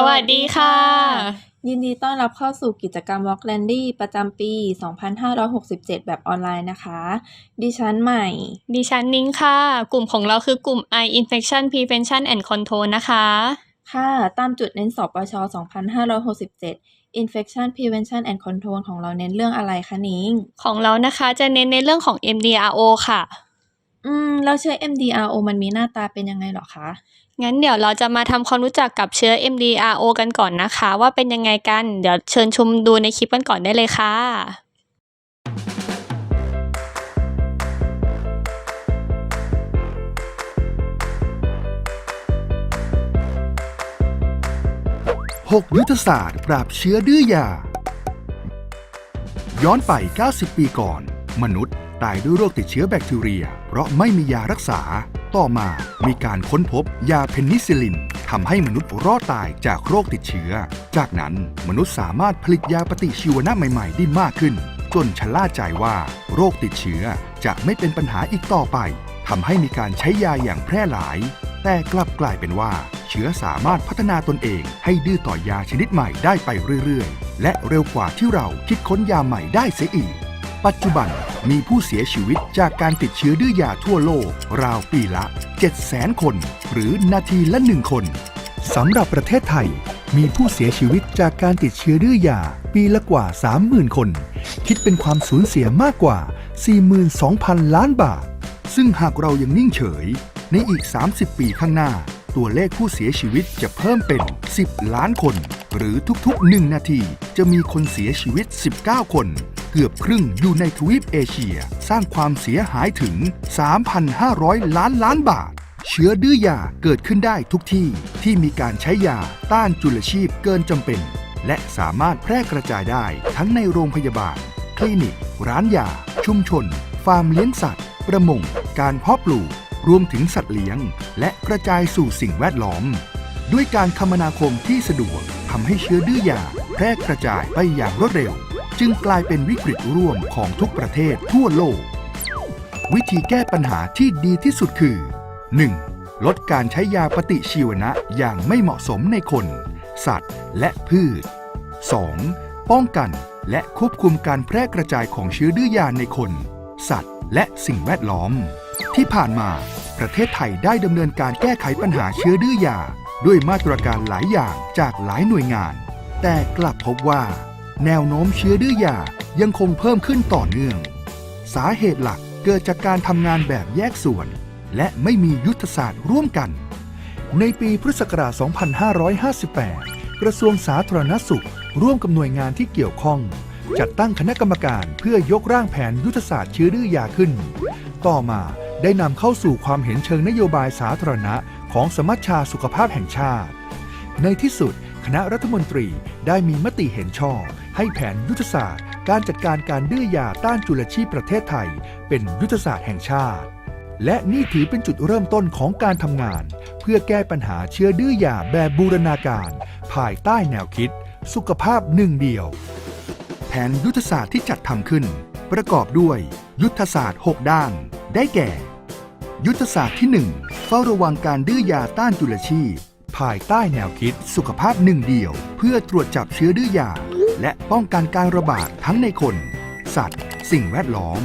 สวัสดีค่ะ ยินดีต้อนรับเข้าสู่กิจกรรม Walk Landy ประจำปี 2567 แบบออนไลน์นะคะ ดิฉันใหม่ ดิฉันนิ้งค่ะ กลุ่มของเราคือกลุ่ม Eye Infection Prevention and Control นะคะ ค่ะตามจุดเน้นสปช 2567 Infection Prevention and Control ของเราเน้นเรื่องอะไรคะนิ้ง ของเรานะคะจะเน้นในเรื่องของ MDRO ค่ะ อืม แล้วเชื้อ MDRO มันมีหน้าตาเป็นยังไงเหรอคะ งั้นเดี๋ยวเราจะมาทำความรู้จักกับเชื้อ MDRO กันก่อนนะคะ ว่าเป็นยังไงกัน เดี๋ยวเชิญชมดูในคลิปกันก่อนได้เลยค่ะ6ยุทธศาสตร์ปราบเชื้อดื้อยา ย้อนไป 90 ปีก่อน มนุษย์ตายด้วยโรคติดเชื้อแบคทีเรีย เพราะไม่มียารักษา ต่อมามีการค้นพบยาเพนิซิลินทำให้มนุษย์รอดตายจากโรคติดเชื้อ จากนั้นมนุษย์สามารถผลิตยาปฏิชีวนะใหม่ ๆ ได้มากขึ้น จนชะล่าใจว่า โรคติดเชื้อจะไม่เป็นปัญหาอีกต่อไปทำให้มีการใช้ยาอย่างแพร่หลาย แต่กลับกลายเป็นว่า เชื้อสามารถพัฒนาตนเองให้ดื้อต่อยาชนิดใหม่ได้ไปเรื่อยๆ และเร็วกว่าที่เราคิดค้นยาใหม่ได้เสียอีก ปัจจุบันมีผู้เสียชีวิตจากการติดเชื้อดื้อยาทั่วโลก ราวปีละ 700,000 คน หรือนาทีละหนึ่งคนสำหรับประเทศไทย มีผู้เสียชีวิตจากการติดเชื้อดื้อยาปีละกว่า 30,000 คน คิดเป็นความสูญเสียมากกว่า 42,000 ล้านบาท ซึ่งหากเรายังนิ่งเฉย ในอีก 30 ปีข้างหน้า ตัวเลขผู้เสียชีวิตจะเพิ่มเป็น 10 ล้านคน หรือทุกๆ 1 นาทีจะมีคนเสียชีวิต 19 คน กือบครึ่งอยู่ในทวีปเอเชีย สร้างความเสียหายถึง 3,500 ล้านล้านบาท เชื้อดื้อยาเกิดขึ้นได้ทุกที่ที่มีการใช้ยาต้านจุลชีพเกินจำเป็น และสามารถแพร่กระจายได้ทั้งในโรงพยาบาล คลินิก ร้านยา ชุมชน ฟาร์มเลี้ยงสัตว์ ประมง การเพาะปลูก รวมถึงสัตว์เลี้ยง และกระจายสู่สิ่งแวดล้อม ด้วยการคมนาคมที่สะดวกทำให้เชื้อดื้อยาแพร่กระจายไปอย่างรวดเร็ว จึงกลายเป็นวิกฤตร่วมของทุกประเทศทั่วโลก วิธีแก้ปัญหาที่ดีที่สุดคือ 1. ลดการใช้ยาปฏิชีวนะอย่างไม่เหมาะสมในคน สัตว์ และพืช 2. ป้องกันและควบคุมการแพร่กระจายของเชื้อดื้อยาในคน สัตว์ และสิ่งแวดล้อม ที่ผ่านมาประเทศไทยได้ดำเนินการแก้ไขปัญหาเชื้อดื้อยา ด้วยมาตรการหลายอย่างจากหลายหน่วยงาน แต่กลับพบว่า แนวโน้มเชื้อดื้อยายังคงเพิ่มขึ้นต่อเนื่อง สาเหตุหลักเกิดจากการทำงานแบบแยกส่วน และไม่มียุทธศาสตร์ร่วมกัน ในปีพุทธศักราช 2558 กระทรวงสาธารณสุข ร่วมกับหน่วยงานที่เกี่ยวข้อง จัดตั้งคณะกรรมการเพื่อยกร่างแผนยุทธศาสตร์เชื้อดื้อยาขึ้น ต่อมาได้นำเข้าสู่ความเห็นเชิงนโยบายสาธารณะของสมัชชาสุขภาพแห่งชาติ ในที่สุดคณะรัฐมนตรีได้มีมติเห็นชอบ ให้แผนยุทธศาสตร์ การจัดการการดื้อยาต้านจุลชีพประเทศไทย เป็นยุทธศาสตร์แห่งชาติ และนี่ถือเป็นจุดเริ่มต้นของการทำงาน เพื่อแก้ปัญหาเชื้อดื้อยาแบบบูรณาการ ภายใต้แนวคิด สุขภาพหนึ่งเดียว แผนยุทธศาสตร์ที่จัดทำขึ้น ประกอบด้วยยุทธศาสตร์ 6 ด้าน ได้แก่ ยุทธศาสตร์ที่ 1 เฝ้าระวังการดื้อยาต้านจุลชีพภายใต้แนวคิดสุขภาพหนึ่งเดียว เพื่อตรวจจับเชื้อดื้อยา และป้องกันการระบาดทั้งในคน สัตว์ สิ่งแวดล้อม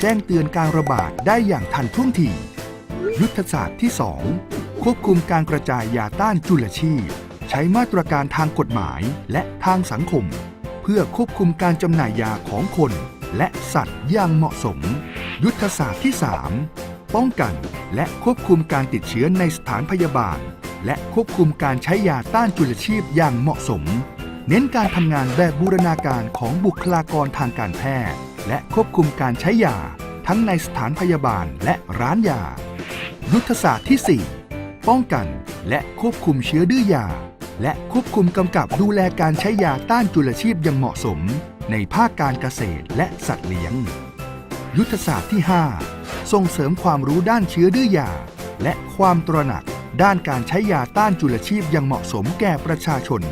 แจ้งเตือนการระบาดได้อย่างทันท่วงทียุทธศาสตร์ที่ 2 ควบคุมการกระจายยาต้านจุลชีพ ใช้มาตรการทางกฎหมายและทางสังคม เพื่อควบคุมการจำหน่ายยาของคน และสัตว์อย่างเหมาะสม ยุทธศาสตร์ที่ 3 ป้องกันและควบคุมการติดเชื้อในสถานพยาบาล และควบคุมการใช้ยาต้านจุลชีพอย่างเหมาะสม เน้นการทำงานแบบบูรณาการของบุคลากรทางการแพทย์ และควบคุมการใช้ยา ทั้งในสถานพยาบาลและร้านยา ยุทธศาสตร์ที่ 4 ป้องกันและควบคุมเชื้อดื้อยา และควบคุมกำกับดูแลการใช้ยาต้านจุลชีพอย่างเหมาะสม ในภาคการเกษตรและสัตว์เลี้ยง ยุทธศาสตร์ที่ 5 ส่งเสริมความรู้ด้านเชื้อดื้อยา และความตระหนักด้านการใช้ยาต้านจุลชีพอย่างเหมาะสมแก่ประชาชน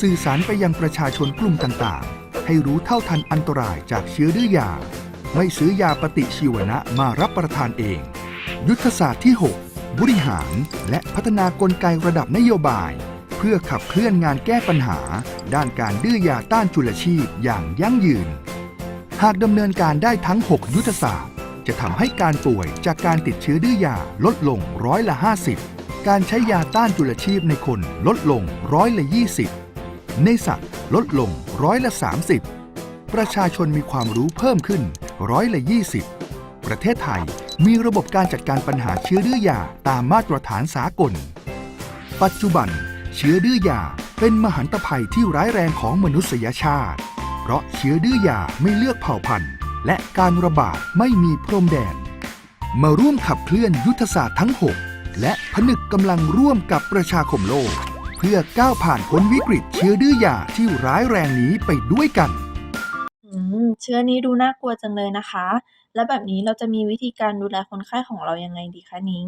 สื่อสารไปยังประชาชนกลุ่มต่างๆ ให้รู้เท่าทันอันตรายจากเชื้อดื้อยา ไม่ซื้อยาปฏิชีวนะมารับประทานเอง ยุทธศาสตร์ที่ 6 บริหารและพัฒนากลไกระดับนโยบาย เพื่อขับเคลื่อนงานแก้ปัญหา ด้านการดื้อยาต้านจุลชีพอย่างยั่งยืน หากดำเนินการได้ทั้ง 6 ยุทธศาสตร์ จะทำให้การป่วยจากการติดเชื้อดื้อยาลดลงร้อยละ 50การใช้ยาต้านจุลชีพในคนลดลงร้อยละ 20 ในสัตว์ลดลงร้อยละ 30 ประชาชนมีความรู้เพิ่มขึ้นร้อยละ 20 ประเทศไทยมีระบบการจัดการปัญหาเชื้อดื้อยาตามมาตรฐานสากล ปัจจุบัน เชื้อดื้อยาเป็นมหันตภัยที่ร้ายแรงของมนุษยชาติ เพราะเชื้อดื้อยาไม่เลือกเผ่าพันธุ์ และการระบาดไม่มีพรมแดน มาร่วมขับเคลื่อนยุทธศาสตร์ทั้ง 6 และผนึกกำลังร่วมกับประชาคมโลก เพื่อก้าวผ่านพ้นวิกฤตเชื้อดื้อยาที่ร้ายแรงนี้ไปด้วยกันอืมเชื้อนี้ดูน่ากลัวจังเลยนะคะ แล้วแบบนี้เราจะมีวิธีการดูแลคนไข้ของเรายังไงดีคะนิ้ง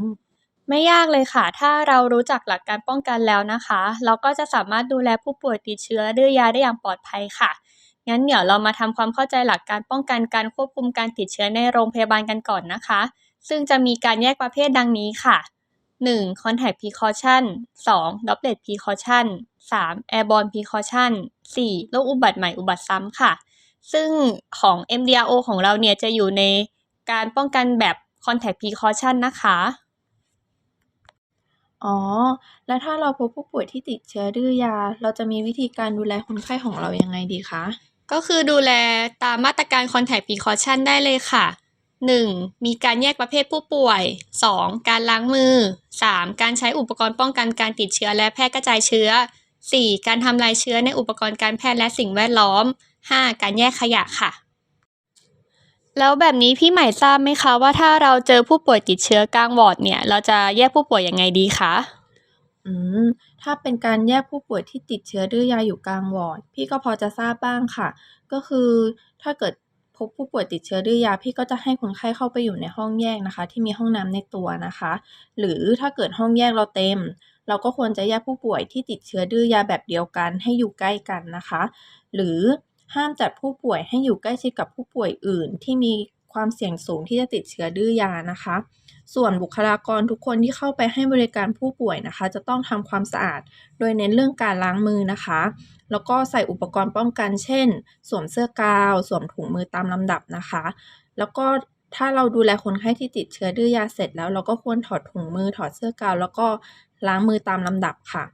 ไม่ยากเลยค่ะ ถ้าเรารู้จักหลักการป้องกันแล้วนะคะ เราก็จะสามารถดูแลผู้ป่วยติดเชื้อดื้อยาได้อย่างปลอดภัยค่ะ งั้นเดี๋ยวเรามาทำความเข้าใจหลักการป้องกันการควบคุมการติดเชื้อในโรงพยาบาลกันก่อนนะคะ ซึ่งจะมีการแยกประเภทดังนี้ค่ะ 1. Contact Precaution 2. Droplet Precaution 3. Airborne Precaution 4. โรคอุบัติใหม่อุบัติซ้ำค่ะ ซึ่งของ MDRO ของเราเนี่ยจะอยู่ในการป้องกันแบบ Contact Precaution นะคะ อ๋อ แล้วถ้าเราพบผู้ป่วยที่ติดเชื้อดื้อยา เราจะมีวิธีการดูแลคนไข้ของเรายังไงดีคะ ก็คือดูแลตามมาตรการ contact precaution ได้เลยค่ะ 1. มีการแยกประเภทผู้ป่วย 2. การล้างมือ 3. การใช้อุปกรณ์ป้องกันการติดเชื้อและแพร่กระจายเชื้อ 4. การทำลายเชื้อในอุปกรณ์การแพทย์และสิ่งแวดล้อม 5. การแยกขยะค่ะ แล้วแบบนี้พี่ใหม่ทราบไหมคะว่าถ้าเราเจอผู้ป่วยติดเชื้อกลางวอร์ดเนี่ย เราจะแยกผู้ป่วยยังไงดีคะอืมถ้าเป็นการแยกผู้ป่วยที่ติดเชื้อดื้อยาอยู่กลางวอร์ดพี่ก็พอจะทราบบ้างค่ะ ก็คือถ้าเกิด บผู้ป่วยติดเชื้อดื้อยา พี่ก็จะให้คนไข้เข้าไปอยู่ในห้องแยกนะคะ ที่มีห้องน้ำในตัวนะคะ หรือถ้าเกิดห้องแยกเราเต็ม เราก็ควรจะแยกผู้ป่วยที่ติดเชื้อดื้อยาแบบเดียวกัน ให้อยู่ใกล้กันนะคะ หรือห้ามจัดผู้ป่วยให้อยู่ใกล้ชิดกับผู้ป่วยอื่น ที่มีความเสี่ยงสูงที่จะติดเชื้อดื้อยานะคะ ส่วนบุคลากรทุกคนที่เข้าไปให้บริการผู้ป่วยนะคะ จะต้องทำความสะอาด โดยเน้นเรื่องการล้างมือนะคะ แล้วก็ใส่อุปกรณ์ป้องกัน เช่น สวมเสื้อกาว สวมถุงมือตามลำดับนะคะ แล้วก็ถ้าเราดูแลคนไข้ที่ติดเชื้อดื้อยาเสร็จแล้ว เราก็ควรถอดถุงมือถอดเสื้อกาว แล้วก็ล้างมือตามลำดับค่ะ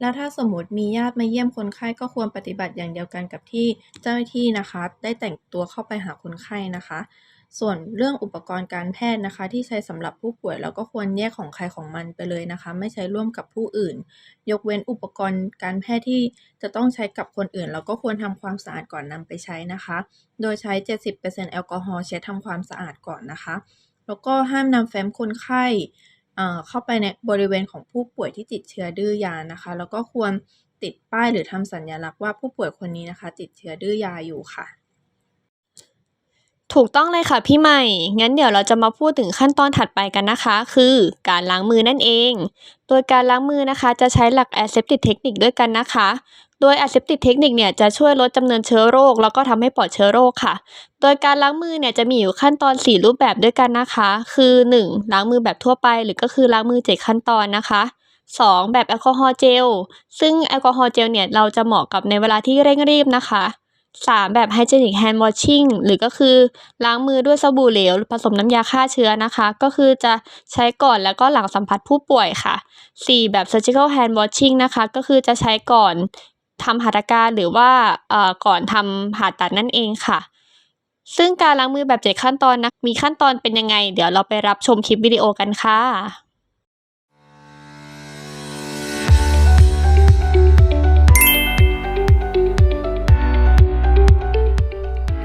แล้วถ้าสมมติมีญาติมาเยี่ยมคนไข้ก็ควรปฏิบัติอย่างเดียวกันกับที่เจ้าหน้าที่นะคะ ได้แต่งตัวเข้าไปหาคนไข้นะคะ ส่วนเรื่องอุปกรณ์การแพทย์นะคะ ที่ใช้สำหรับผู้ป่วยเราก็ควรแยกของใครของมันไปเลยนะคะ ไม่ใช้ร่วมกับผู้อื่น ยกเว้นอุปกรณ์การแพทย์ที่จะต้องใช้กับคนอื่น เราก็ควรทำความสะอาดก่อนนำไปใช้นะคะ โดยใช้ 70%แอลกอฮอล์เช็ดทำความสะอาดก่อนนะคะ แล้วก็ห้ามนำแฟ้มคนไข้เอ่อเข้าไปในบริเวณของผู้ป่วยที่ติดเชื้อดื้อยานะคะ แล้วก็ควรติดป้ายหรือทำสัญลักษณ์ว่าผู้ป่วยคนนี้นะคะ ติดเชื้อดื้อยาอยู่ค่ะ ถูกต้องเลยค่ะพี่ใหม่ งั้นเดี๋ยวเราจะมาพูดถึงขั้นตอนถัดไปกันนะคะ คือการล้างมือนั่นเอง โดยการล้างมือนะคะ จะใช้หลัก aseptic technique ด้วยกันนะคะ โดย aseptic technique เนี่ยจะช่วยลดจำนวนเชื้อโรค แล้วก็ทำให้ปลอดเชื้อโรคค่ะ โดยการล้างมือเนี่ยจะมีอยู่ขั้นตอน 4 รูปแบบด้วยกันนะคะ คือ 1. ล้างมือแบบทั่วไป หรือก็คือล้างมือ 7 ขั้นตอนนะคะ 2. แบบแอลกอฮอล์เจล ซึ่งแอลกอฮอล์เจลเนี่ยเราจะเหมาะกับในเวลาที่เร่งรีบนะคะ 3. แบบ hygienic hand washing หรือก็คือล้างมือด้วยสบู่เหลว ผสมน้ำยาฆ่าเชื้อนะคะ ก็คือจะใช้ก่อนแล้วก็หลังสัมผัสผู้ป่วยค่ะ 4. แบบ surgical hand washing นะคะ ก็คือจะใช้ก่อนทำหัตถการหรือว่าเอ่อก่อนทำผ่าตัดนั่นเองค่ะ ซึ่งการล้างมือแบบ 7 ขั้นตอนนะมีขั้นตอนเป็นยังไง เดี๋ยวเราไปรับชมคลิปวิดีโอกันค่ะ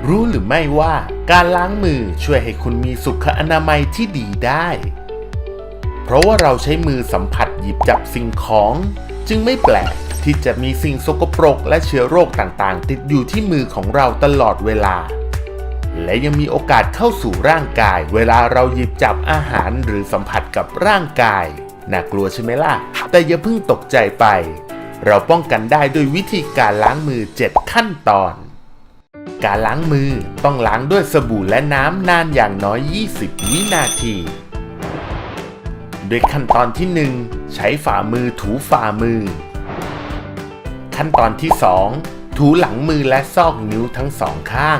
รู้หรือไม่ว่าการล้างมือช่วยให้คุณมีสุขอนามัยที่ดีได้ เพราะว่าเราใช้มือสัมผัสหยิบจับสิ่งของ จึงไม่แปลกที่จะมีสิ่งสกปรกและเชื้อโรคต่างๆ ติดอยู่ที่มือของเราตลอดเวลา และยังมีโอกาสเข้าสู่ร่างกาย เวลาเราหยิบจับอาหารหรือสัมผัสกับร่างกาย น่ากลัวใช่ไหมล่ะ แต่อย่าเพิ่งตกใจไป เราป้องกันได้ด้วยวิธีการล้างมือ 7 ขั้นตอน การล้างมือต้องล้างด้วยสบู่และน้ำนานอย่างน้อย 20 วินาที โดยขั้นตอนที่ 1 ใช้ฝ่ามือถูฝ่ามือ ขั้นตอนที่ 2 ถูหลังมือและซอกนิ้วทั้งสองข้าง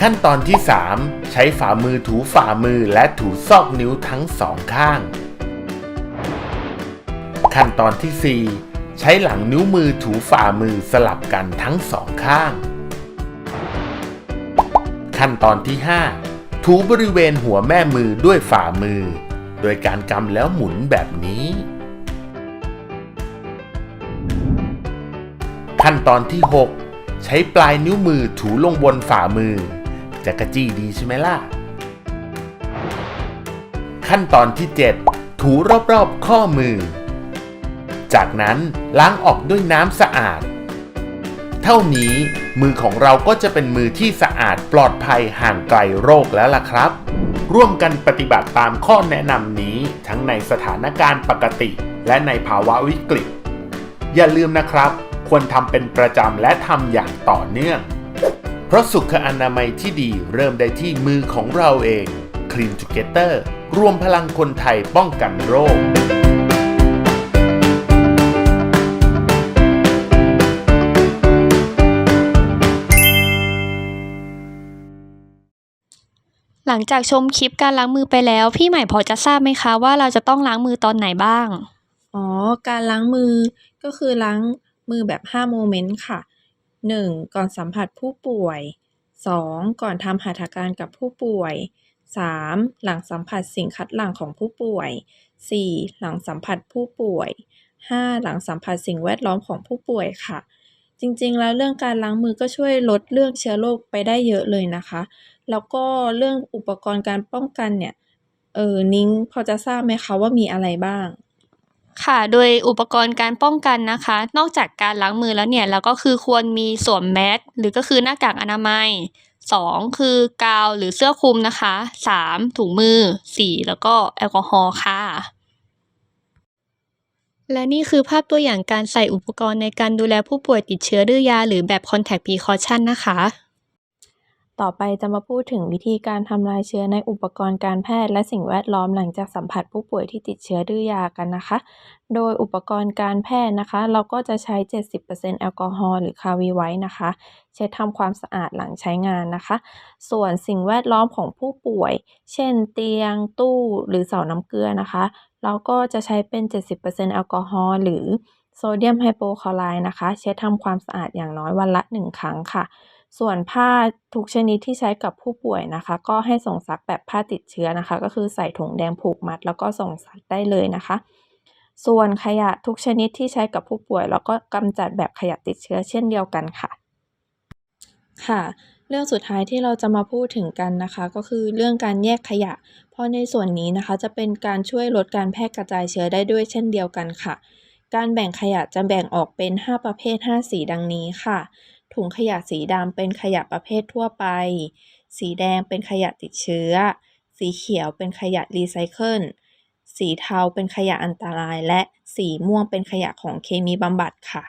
ขั้นตอนที่ 3 ใช้ฝ่ามือถูฝ่ามือและถูซอกนิ้วทั้งสองข้าง ขั้นตอนที่ 4 ใช้หลังนิ้วมือถูฝ่ามือสลับกันทั้งสองข้าง ขั้นตอนที่ 5 ถูบริเวณหัวแม่มือด้วยฝ่ามือ โดยการกำแล้วหมุนแบบนี้ ขั้นตอนที่ 6 ใช้ปลายนิ้วมือถูลงบนฝ่ามือจะกระจี้ดีใช่ไหมล่ะ ขั้นตอนที่ 7 ถูรอบๆข้อมือ จากนั้นล้างออกด้วยน้ำสะอาด เท่านี้มือของเราก็จะเป็นมือที่สะอาดปลอดภัยห่างไกลโรคแล้วล่ะครับ ร่วมกันปฏิบัติตามข้อแนะนำนี้ทั้งในสถานการณ์ปกติ และในภาวะวิกฤต อย่าลืมนะครับ ควรทำเป็นประจำและทำอย่างต่อเนื่อง เพราะสุขอนามัยที่ดีเริ่มได้ที่มือของเราเอง Clean Together รวมพลังคนไทยป้องกันโรค ลังจากชมคลิปการล้างมือไปแล้ว พี่ใหม่พอจะทราบไหมคะว่าเราจะต้องล้างมือตอนไหนบ้าง อ๋อ การล้างมือก็คือล้างมือแบบ 5 โมเมนต์ค่ะ 1. ก่อนสัมผัสผู้ป่วย 2. ก่อนทำหัตถการกับผู้ป่วย 3. หลังสัมผัสสิ่งคัดหลั่งของผู้ป่วย 4. หลังสัมผัสผู้ป่วย 5. หลังสัมผัสสิ่งแวดล้อมของผู้ป่วยค่ะ จริงๆ แล้วเรื่องการล้างมือก็ช่วยลดเรื่องเชื้อโรคไปได้เยอะเลยนะคะ แล้วก็เรื่องอุปกรณ์การป้องกันเนี่ย เออนิ้งพอจะทราบไหมคะว่ามีอะไรบ้าง ค่ะ โดยอุปกรณ์การป้องกันนะคะ นอกจากการล้างมือแล้วเนี่ยเราก็คือควรมีสวมแมสหรือก็คือหน้ากากอนามัย 2 คือกาวหรือเสื้อคลุมนะคะ 3 ถุงมือ 4 แล้วก็แอลกอฮอล์ค่ะ และนี่คือภาพตัวอย่างการใส่อุปกรณ์ในการดูแลผู้ป่วยติดเชื้อดื้อยา หรือแบบ contact precaution นะคะ ต่อไปจะมาพูดถึงวิธีการทำลายเชื้อในอุปกรณ์การแพทย์ และสิ่งแวดล้อมหลังจากสัมผัสผู้ป่วยที่ติดเชื้อดื้อยากันนะคะ โดยอุปกรณ์การแพทย์นะคะ เราก็จะใช้ 70%แอลกอฮอล์หรือคาวีไว้นะคะ เช็ดทำความสะอาดหลังใช้งานนะคะ ส่วนสิ่งแวดล้อมของผู้ป่วย เช่น เตียง ตู้หรือเสาน้ำเกลือนะคะ เราก็จะใช้เป็น 70%แอลกอฮอล์หรือโซเดียมไฮโปคลอไรด์นะคะ เช็ดทำความสะอาดอย่างน้อยวันละ 1 ครั้งค่ะ ส่วนผ้าทุกชนิดที่ใช้กับผู้ป่วยนะคะ ก็ให้ส่งซักแบบผ้าติดเชื้อนะคะ ก็คือใส่ถุงแดงผูกมัด แล้วก็ส่งซักได้เลยนะคะ ส่วนขยะทุกชนิดที่ใช้กับผู้ป่วยเราก็กำจัดแบบขยะติดเชื้อเช่นเดียวกันค่ะ ค่ะ เรื่องสุดท้ายที่เราจะมาพูดถึงกันนะคะ ก็คือเรื่องการแยกขยะ เพราะในส่วนนี้นะคะ จะเป็นการช่วยลดการแพร่กระจายเชื้อได้ด้วยเช่นเดียวกันค่ะ การแบ่งขยะจะแบ่งออกเป็น 5 ประเภท 5 สีดังนี้ค่ะ ถุงขยะสีดำเป็นขยะประเภททั่วไป สีแดงเป็นขยะติดเชื้อ สีเขียวเป็นขยะรีไซเคิล สีเทาเป็นขยะอันตราย และสีม่วงเป็นขยะของเคมีบำบัดค่ะ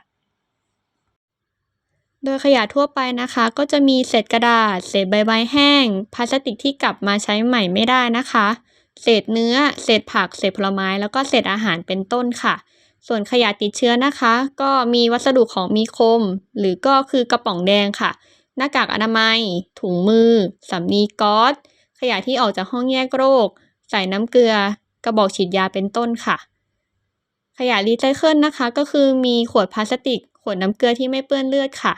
โดยขยะทั่วไปนะคะ ก็จะมีเศษกระดาษ เศษใบไม้แห้ง พลาสติกที่กลับมาใช้ใหม่ไม่ได้นะคะ เศษเนื้อ เศษผัก เศษผลไม้ แล้วก็เศษอาหารเป็นต้นค่ะ ส่วนขยะติดเชื้อนะคะ ก็มีวัสดุของมีคม หรือก็คือกระป๋องแดงค่ะ หน้ากากอนามัย ถุงมือสำลีก๊อซขยะที่ออกจากห้องแยกโรค ใส่น้ำเกลือ กระบอกฉีดยาเป็นต้นค่ะ ขยะรีไซเคิลนะคะ ก็คือมีขวดพลาสติก ขวดน้ำเกลือที่ไม่เปื้อนเลือดค่ะ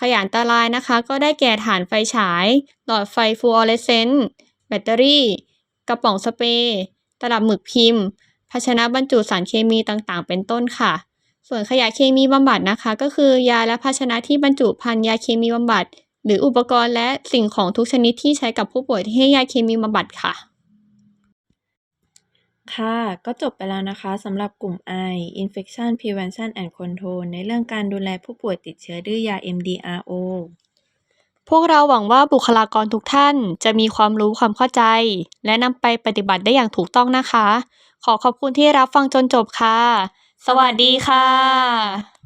ขยะอันตรายนะคะ ก็ได้แก่ถ่านไฟฉาย หลอดไฟฟลูออเรสเซนต์แบตเตอรี่ กระป๋องสเปรย์ตลับหมึกพิมพ์ ภาชนะบรรจุสารเคมีต่างๆ เป็นต้นค่ะ ส่วนขยะเคมีบำบัดนะคะ ก็คือยาและภาชนะที่บรรจุภัณฑ์ยาเคมีบำบัด หรืออุปกรณ์และสิ่งของทุกชนิดที่ใช้กับผู้ป่วยที่ให้ยาเคมีบำบัดค่ะ ค่ะ ก็จบไปแล้วนะคะสำหรับกลุ่ม I Infection Prevention and Control ในเรื่องการดูแลผู้ป่วยติดเชื้อดื้อยา MDRO พวกเราหวังว่าบุคลากรทุกท่านจะมีความรู้ความเข้าใจ และนำไปปฏิบัติได้อย่างถูกต้องนะคะ ขอขอบคุณที่รับฟังจนจบค่ะ สวัสดีค่ะ